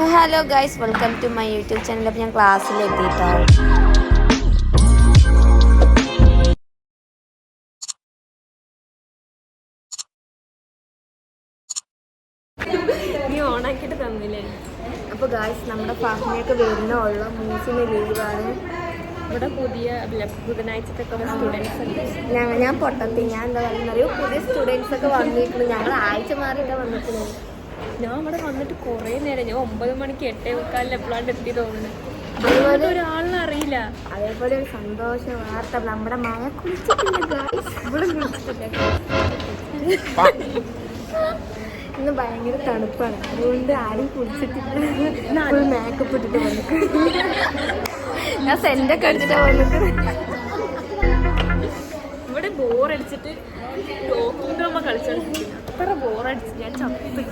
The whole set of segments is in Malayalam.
Hello guys welcome to my YouTube channel അപ്പോൾ ഞാൻ ക്ലാസ്സിൽ എത്തിയിട്ടോ നീ ഓണാക്കിയിട്ട് തന്നില്ലേ? അപ്പോൾ ഗായ്സ് നമ്മുടെ ഫാമിലിയൊക്കെ വരുന്ന ഉള്ള മൂസിന് ലീവാണ്. ഇവിടെ പുതിയ ബുധനാഴ്ചത്തെ സ്റ്റുഡൻസ് ഞാൻ ഞാൻ പൊട്ടത്തി. ഞാൻ എന്താ പറയുക പുതിയ സ്റ്റുഡൻസ് ഒക്കെ വന്നിട്ടുണ്ട് ഞങ്ങൾ ആഴ്ച മാറിയിട്ടാണ് വന്നിട്ടുള്ളത് ഞാൻ ഇവിടെ വന്നിട്ട് കുറേ നേരം ഞാൻ ഒമ്പത് മണിക്ക് എട്ടേ മുക്കാലിൽ എപ്പോഴാണ്ട് എത്തി തോന്നുന്നു. അതുപോലെ ഒരാളിനെ അറിയില്ല. അതേപോലെ ഒരു സന്തോഷ വാർത്ത നമ്മുടെ മഴ കുളിച്ചിട്ടില്ല ഇന്ന് ഭയങ്കര തണുപ്പാണ്. അതുകൊണ്ട് ആരും കുളിച്ചിട്ടില്ല. മേക്കപ്പ് ഇട്ടിട്ട് വന്നിട്ട്. ഞാൻ സെന്റൊക്കെ അടിച്ചിട്ടാ വന്നിട്ട് ഇവിടെ ബോറടിച്ചിട്ട് കളിച്ചോണ്ടിരിക്കുന്നു. അത്ര ബോറടിച്ച് ഞാൻ ചപ്പി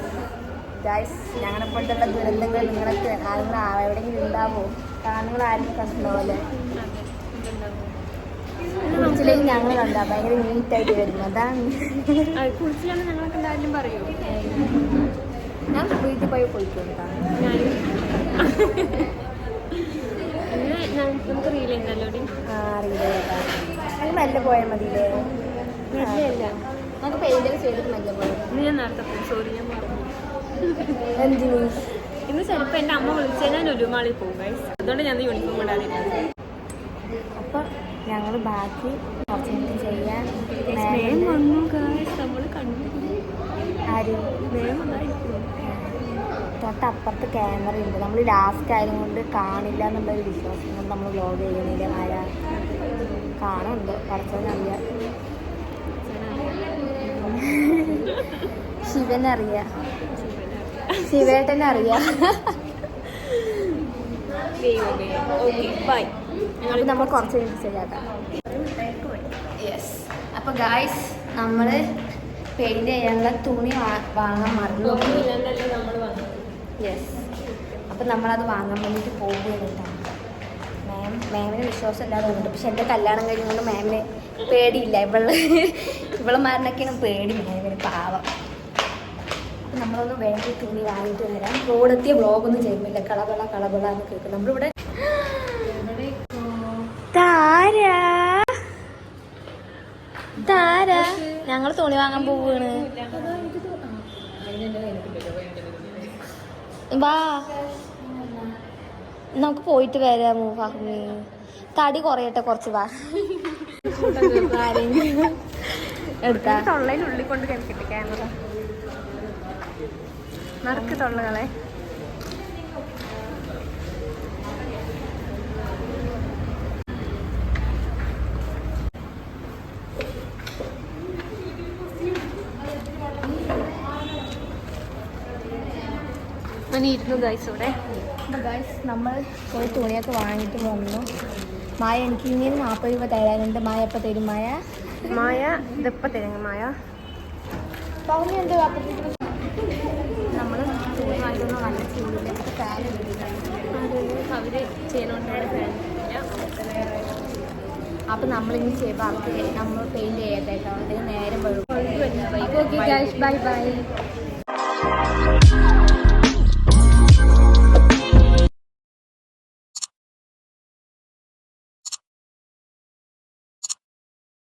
ഗൈസ് ഞങ്ങളെ കൊണ്ടുള്ള ദുരന്തങ്ങൾ നിങ്ങൾക്ക് ആരെങ്കിലും ആ- എവിടെയെങ്കിലും ഉണ്ടാവോ കാരണം ആരും കണ്ടുണ്ടാവല്ലേ കുറിച്ചിലേക്ക് ഞങ്ങൾ കണ്ടാ ഭയങ്കര നീറ്റായിട്ട് വരുന്നു. അതാണ്. കുളിച്ചിലാണ് ഞങ്ങളൊക്കെ എന്തായാലും പറയൂ ഞാൻ വീട്ടിൽ പോയി പോയിക്കൊണ്ടാണ് നമുക്ക് റീൽ ഉണ്ടല്ലോടി ആ അത് മെല്ലെ പോയാൽ മതിയില്ലേ. നമുക്ക് പെയിന്റൊക്കെ ചെയ്തിട്ട് മെല്ലെ പോയാൽ ഞാൻ നേരത്തെ പോയി സോറി ഞാൻ പറഞ്ഞു എന്തിനു? ഇന്ന് ചിലപ്പോൾ എന്റെ അമ്മ വിളിച്ചാൽ ഞാൻ ഒരുമാളിൽ പോകും guys. അതുകൊണ്ട് ഞാൻ യൂണിഫോം ഇടാതിരുന്നത് അപ്പോൾ ഞങ്ങൾ ബാക്കി ചെയ്യാൻ വേഗം വന്നു guys. നമ്മൾ കണ്ടു. ആര്? മേം തൊട്ടപ്പുറത്ത് ക്യാമറ ഉണ്ട്. നമ്മൾ ലാസ്റ്റ് ആയത് കൊണ്ട് കാണില്ല എന്നുള്ളൊരു വിശ്വാസം കൊണ്ട് നമ്മൾ വ്ലോഗ് ചെയ്യുന്നില്ല. മഴ കാണുന്നുണ്ട്. കുറച്ചൊന്നറിയാം ശിവനറിയാം. ശിവേട്ടനെ അറിയാം. അപ്പോൾ നമ്മൾ കുറച്ച് കഴിഞ്ഞ് ചെയ്യാം യെസ് അപ്പോൾ ഗായ്സ് നമ്മൾ പെയിന്റ് ചെയ്യാനുള്ള തുണി വാങ്ങാൻ മറന്നു. യെസ് അപ്പം നമ്മളത് വാങ്ങാൻ വേണ്ടിയിട്ട് പോകുകയാണ് മാം മാമിന് വിശ്വാസം ഇല്ലാതെ തോന്നുന്നുണ്ട് പക്ഷെ എന്റെ കല്യാണം കഴിഞ്ഞുകൊണ്ട് മാമിന് പേടിയില്ല. ഇവൾ ഇവളമാരനൊക്കെയാണ് പേടി മാമിന് പാവം. അപ്പം നമ്മളൊന്ന് വേണ്ടി തുണി വാങ്ങിയിട്ട് വരാം. റോഡെത്തിയ വ്ളോഗൊന്നും ചെയ്യുന്നില്ല. കളബള കളകള എന്ന് കേൾക്കും നമ്മളിവിടെ താര. താര. ഞങ്ങൾ തുണി വാങ്ങാൻ പോവുകയാണ് വാ. നമുക്ക് പോയിട്ട് വരാമോ ഫഹ്മി? തടി കുറയട്ടെ കുറച്ച് വാ. എടുത്താ. തൊള്ളയിനുള്ളിൽ കൊണ്ട് കേൾക്കട്ടെ ക്യാമറ നറുക്ക് തൊള്ളകളെ. അങ്ങനെ ഇരുന്നു ഗൈസ് ഇവിടെ. ഗൈസ് നമ്മൾ ഒരു തുണിയൊക്കെ വാങ്ങിയിട്ട് വന്നു മായ എനിക്ക് ഇങ്ങനെ നാൽപ്പത് രൂപ തരാനുണ്ട്. മായ എപ്പോൾ തരും? മായ? മായ ഇതിപ്പ തരും? മായ? ഫഹ്മി എന്ത്? വാങ്ങിക്കുന്ന നല്ല ചൂടില്ല ഫാൻ അവർ ചെയ്യണോണ്ടാണ് അപ്പം നമ്മളിനി ചെയ്യുമ്പോൾ അവർക്ക് നമ്മൾ പെയിന്റ് ചെയ്യാത്തേക്കാം അതിന് നേരം ബൈ ബൈ